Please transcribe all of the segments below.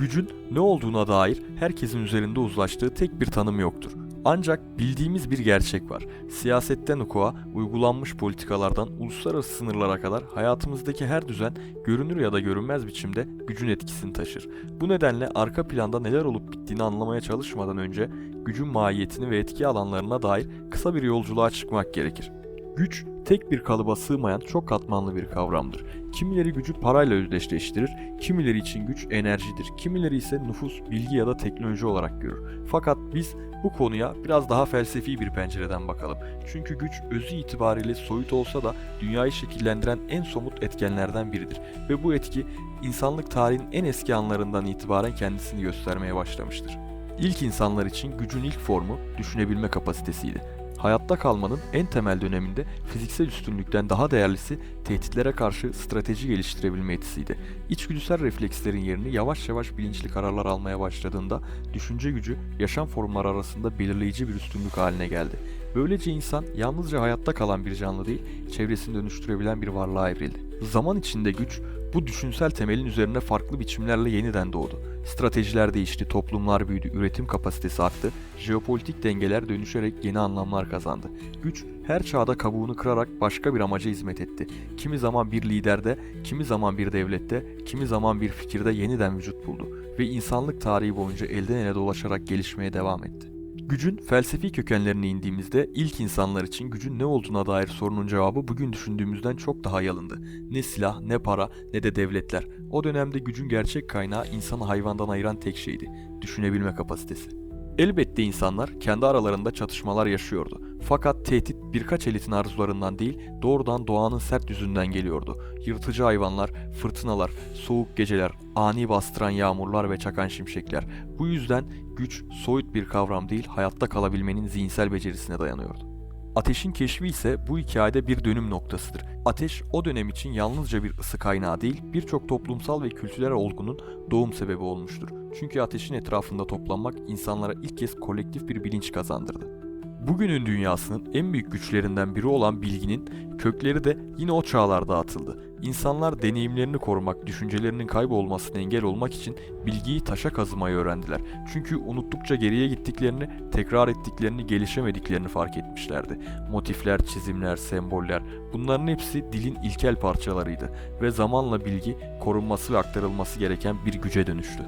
Gücün ne olduğuna dair herkesin üzerinde uzlaştığı tek bir tanım yoktur. Ancak bildiğimiz bir gerçek var. Siyasetten hukuka, uygulanmış politikalardan uluslararası sınırlara kadar hayatımızdaki her düzen görünür ya da görünmez biçimde gücün etkisini taşır. Bu nedenle arka planda neler olup bittiğini anlamaya çalışmadan önce gücün mahiyetini ve etki alanlarına dair kısa bir yolculuğa çıkmak gerekir. Güç tek bir kalıba sığmayan çok katmanlı bir kavramdır. Kimileri gücü parayla özdeşleştirir, kimileri için güç enerjidir, kimileri ise nüfus, bilgi ya da teknoloji olarak görür. Fakat biz bu konuya biraz daha felsefi bir pencereden bakalım. Çünkü güç özü itibariyle soyut olsa da dünyayı şekillendiren en somut etkenlerden biridir ve bu etki insanlık tarihinin en eski anlarından itibaren kendisini göstermeye başlamıştır. İlk insanlar için gücün ilk formu düşünebilme kapasitesiydi. Hayatta kalmanın en temel döneminde fiziksel üstünlükten daha değerlisi tehditlere karşı strateji geliştirebilme yetisiydi. İçgüdüsel reflekslerin yerini yavaş yavaş bilinçli kararlar almaya başladığında düşünce gücü yaşam formları arasında belirleyici bir üstünlük haline geldi. Böylece insan yalnızca hayatta kalan bir canlı değil, çevresini dönüştürebilen bir varlığa evrildi. Zaman içinde güç bu düşünsel temelin üzerine farklı biçimlerle yeniden doğdu. Stratejiler değişti, toplumlar büyüdü, üretim kapasitesi arttı, jeopolitik dengeler dönüşerek yeni anlamlar kazandı. Güç her çağda kabuğunu kırarak başka bir amaca hizmet etti. Kimi zaman bir liderde, kimi zaman bir devlette, kimi zaman bir fikirde yeniden vücut buldu ve insanlık tarihi boyunca elden ele dolaşarak gelişmeye devam etti. Gücün felsefi kökenlerine indiğimizde ilk insanlar için gücün ne olduğuna dair sorunun cevabı bugün düşündüğümüzden çok daha yalındı. Ne silah, ne para, ne de devletler. O dönemde gücün gerçek kaynağı insanı hayvandan ayıran tek şeydi. Düşünebilme kapasitesi. Elbette insanlar kendi aralarında çatışmalar yaşıyordu. Fakat tehdit birkaç elitin arzularından değil, doğrudan doğanın sert yüzünden geliyordu. Yırtıcı hayvanlar, fırtınalar, soğuk geceler, ani bastıran yağmurlar ve çakan şimşekler. Bu yüzden güç soyut bir kavram değil, hayatta kalabilmenin zihinsel becerisine dayanıyordu. Ateşin keşfi ise bu hikayede bir dönüm noktasıdır. Ateş o dönem için yalnızca bir ısı kaynağı değil, birçok toplumsal ve kültürel olgunun doğum sebebi olmuştur. Çünkü ateşin etrafında toplanmak insanlara ilk kez kolektif bir bilinç kazandırdı. Bugünün dünyasının en büyük güçlerinden biri olan bilginin kökleri de yine o çağlarda atıldı. İnsanlar deneyimlerini korumak, düşüncelerinin kaybolmasına engel olmak için bilgiyi taşa kazımayı öğrendiler. Çünkü unuttukça geriye gittiklerini, tekrar ettiklerini, gelişemediklerini fark etmişlerdi. Motifler, çizimler, semboller bunların hepsi dilin ilkel parçalarıydı ve zamanla bilgi korunması ve aktarılması gereken bir güce dönüştü.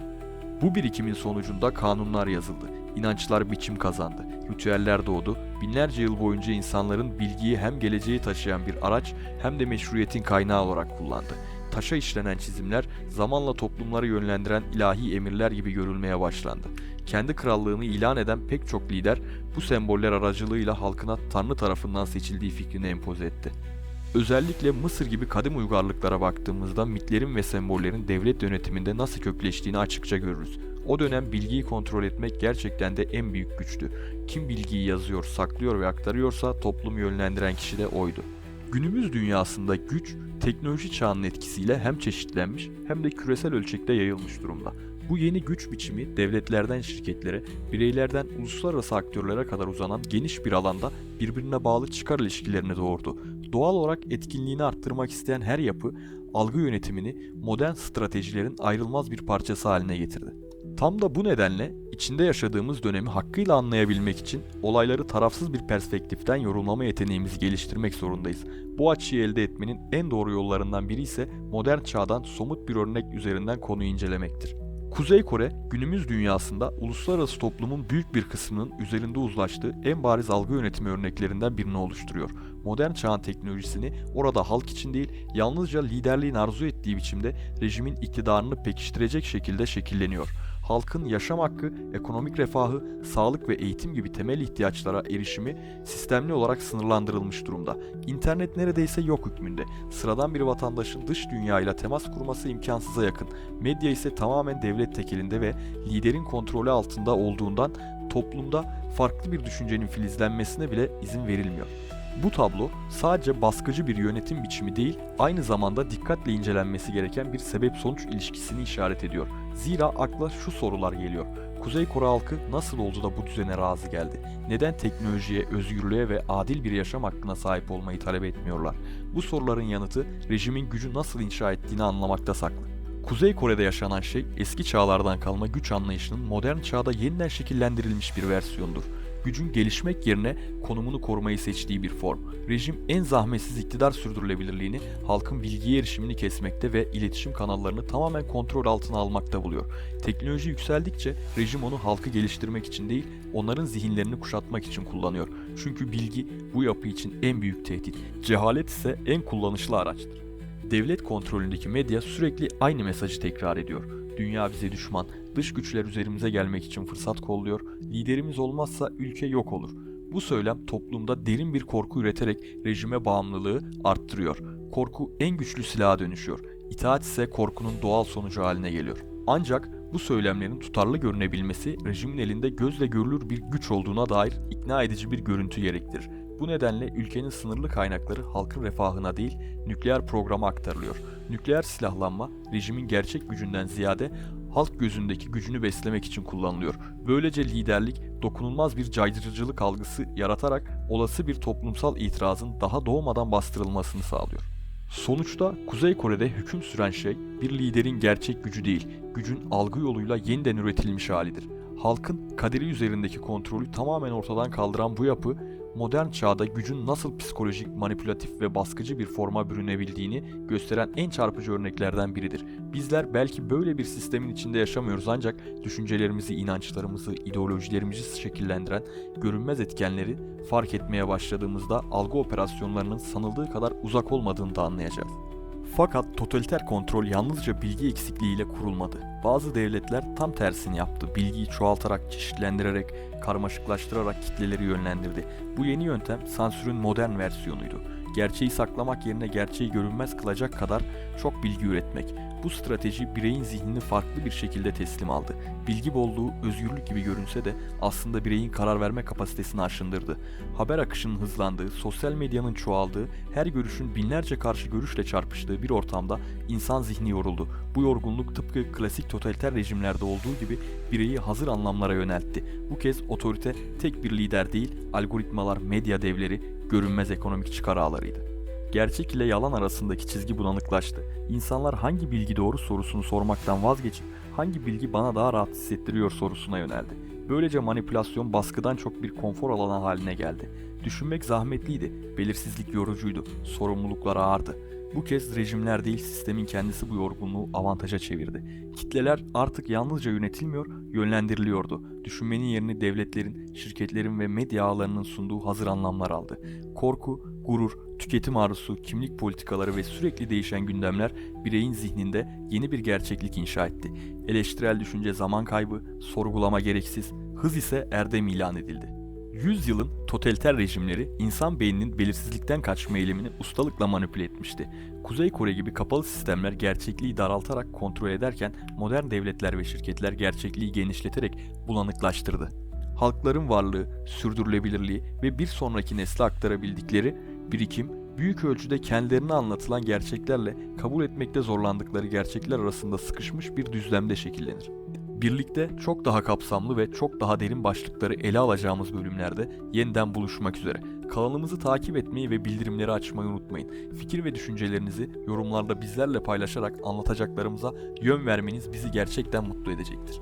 Bu birikimin sonucunda kanunlar yazıldı, inançlar biçim kazandı, ritüeller doğdu, binlerce yıl boyunca insanların bilgiyi hem geleceği taşıyan bir araç hem de meşruiyetin kaynağı olarak kullandı. Taşa işlenen çizimler zamanla toplumları yönlendiren ilahi emirler gibi görülmeye başlandı. Kendi krallığını ilan eden pek çok lider bu semboller aracılığıyla halkına Tanrı tarafından seçildiği fikrini empoze etti. Özellikle Mısır gibi kadim uygarlıklara baktığımızda mitlerin ve sembollerin devlet yönetiminde nasıl kökleştiğini açıkça görürüz. O dönem bilgiyi kontrol etmek gerçekten de en büyük güçtü. Kim bilgiyi yazıyor, saklıyor ve aktarıyorsa toplumu yönlendiren kişi de oydu. Günümüz dünyasında güç, teknoloji çağının etkisiyle hem çeşitlenmiş hem de küresel ölçekte yayılmış durumda. Bu yeni güç biçimi devletlerden şirketlere, bireylerden uluslararası aktörlere kadar uzanan geniş bir alanda birbirine bağlı çıkar ilişkilerini doğurdu. Doğal olarak etkinliğini arttırmak isteyen her yapı, algı yönetimini modern stratejilerin ayrılmaz bir parçası haline getirdi. Tam da bu nedenle içinde yaşadığımız dönemi hakkıyla anlayabilmek için olayları tarafsız bir perspektiften yorumlama yeteneğimizi geliştirmek zorundayız. Bu açıyı elde etmenin en doğru yollarından biri ise modern çağdan somut bir örnek üzerinden konuyu incelemektir. Kuzey Kore, günümüz dünyasında uluslararası toplumun büyük bir kısmının üzerinde uzlaştığı en bariz algı yönetimi örneklerinden birini oluşturuyor. Modern çağın teknolojisini orada halk için değil, yalnızca liderliğin arzu ettiği biçimde rejimin iktidarını pekiştirecek şekilde şekilleniyor halkın yaşam hakkı, ekonomik refahı, sağlık ve eğitim gibi temel ihtiyaçlara erişimi sistemli olarak sınırlandırılmış durumda. İnternet neredeyse yok hükmünde. Sıradan bir vatandaşın dış dünyayla temas kurması imkansıza yakın. Medya ise tamamen devlet tekelinde ve liderin kontrolü altında olduğundan toplumda farklı bir düşüncenin filizlenmesine bile izin verilmiyor. Bu tablo sadece baskıcı bir yönetim biçimi değil, aynı zamanda dikkatle incelenmesi gereken bir sebep-sonuç ilişkisini işaret ediyor. Zira akla şu sorular geliyor. Kuzey Kore halkı nasıl oldu da bu düzene razı geldi? Neden teknolojiye, özgürlüğe ve adil bir yaşam hakkına sahip olmayı talep etmiyorlar? Bu soruların yanıtı rejimin gücü nasıl inşa ettiğini anlamakta saklı. Kuzey Kore'de yaşanan şey eski çağlardan kalma güç anlayışının modern çağda yeniden şekillendirilmiş bir versiyonudur. Gücün gelişmek yerine konumunu korumayı seçtiği bir form. Rejim en zahmetsiz iktidar sürdürülebilirliğini, halkın bilgiye erişimini kesmekte ve iletişim kanallarını tamamen kontrol altına almakta buluyor. Teknoloji yükseldikçe rejim onu halkı geliştirmek için değil, onların zihinlerini kuşatmak için kullanıyor. Çünkü bilgi bu yapı için en büyük tehdit. Cehalet ise en kullanışlı araçtır. Devlet kontrolündeki medya sürekli aynı mesajı tekrar ediyor. Dünya bize düşman, dış güçler üzerimize gelmek için fırsat kolluyor, liderimiz olmazsa ülke yok olur. Bu söylem toplumda derin bir korku üreterek rejime bağımlılığı arttırıyor. Korku en güçlü silaha dönüşüyor. İtaat ise korkunun doğal sonucu haline geliyor. Ancak bu söylemlerin tutarlı görünebilmesi rejimin elinde gözle görülür bir güç olduğuna dair ikna edici bir görüntü gerektirir. Bu nedenle ülkenin sınırlı kaynakları halkın refahına değil nükleer programa aktarılıyor. Nükleer silahlanma rejimin gerçek gücünden ziyade halk gözündeki gücünü beslemek için kullanılıyor. Böylece liderlik dokunulmaz bir caydırıcılık algısı yaratarak olası bir toplumsal itirazın daha doğmadan bastırılmasını sağlıyor. Sonuçta Kuzey Kore'de hüküm süren şey bir liderin gerçek gücü değil, gücün algı yoluyla yeniden üretilmiş halidir. Halkın kaderi üzerindeki kontrolü tamamen ortadan kaldıran bu yapı, modern çağda gücün nasıl psikolojik, manipülatif ve baskıcı bir forma bürünebildiğini gösteren en çarpıcı örneklerden biridir. Bizler belki böyle bir sistemin içinde yaşamıyoruz ancak düşüncelerimizi, inançlarımızı, ideolojilerimizi şekillendiren görünmez etkenleri fark etmeye başladığımızda algı operasyonlarının sanıldığı kadar uzak olmadığını da anlayacağız. Fakat totaliter kontrol yalnızca bilgi eksikliğiyle kurulmadı. Bazı devletler tam tersini yaptı. Bilgiyi çoğaltarak, çeşitlendirerek, karmaşıklaştırarak kitleleri yönlendirdi. Bu yeni yöntem sansürün modern versiyonuydu. Gerçeği saklamak yerine gerçeği görünmez kılacak kadar çok bilgi üretmek. Bu strateji bireyin zihnini farklı bir şekilde teslim aldı. Bilgi bolluğu özgürlük gibi görünse de aslında bireyin karar verme kapasitesini aşındırdı. Haber akışının hızlandığı, sosyal medyanın çoğaldığı, her görüşün binlerce karşı görüşle çarpıştığı bir ortamda insan zihni yoruldu. Bu yorgunluk tıpkı klasik totaliter rejimlerde olduğu gibi bireyi hazır anlamlara yöneltti. Bu kez otorite tek bir lider değil, algoritmalar, medya devleri, görünmez ekonomik çıkar ağlarıydı. Gerçek ile yalan arasındaki çizgi bulanıklaştı. İnsanlar hangi bilgi doğru sorusunu sormaktan vazgeçip hangi bilgi bana daha rahat hissettiriyor sorusuna yöneldi. Böylece manipülasyon baskıdan çok bir konfor alanı haline geldi. Düşünmek zahmetliydi, belirsizlik yorucuydu, sorumluluklar ağırdı. Bu kez rejimler değil sistemin kendisi bu yorgunluğu avantaja çevirdi. Kitleler artık yalnızca yönetilmiyor, yönlendiriliyordu. Düşünmenin yerini devletlerin, şirketlerin ve medya ağlarının sunduğu hazır anlamlar aldı. Korku, gurur, tüketim arzusu, kimlik politikaları ve sürekli değişen gündemler bireyin zihninde yeni bir gerçeklik inşa etti. Eleştirel düşünce zaman kaybı, sorgulama gereksiz, hız ise erdem ilan edildi. Yüzyılın totaliter rejimleri insan beyninin belirsizlikten kaçma eğilimini ustalıkla manipüle etmişti. Kuzey Kore gibi kapalı sistemler gerçekliği daraltarak kontrol ederken modern devletler ve şirketler gerçekliği genişleterek bulanıklaştırdı. Halkların varlığı, sürdürülebilirliği ve bir sonraki nesle aktarabildikleri birikim büyük ölçüde kendilerine anlatılan gerçeklerle kabul etmekte zorlandıkları gerçekler arasında sıkışmış bir düzlemde şekillenir. Birlikte çok daha kapsamlı ve çok daha derin başlıkları ele alacağımız bölümlerde yeniden buluşmak üzere. Kanalımızı takip etmeyi ve bildirimleri açmayı unutmayın. Fikir ve düşüncelerinizi yorumlarda bizlerle paylaşarak anlatacaklarımıza yön vermeniz bizi gerçekten mutlu edecektir.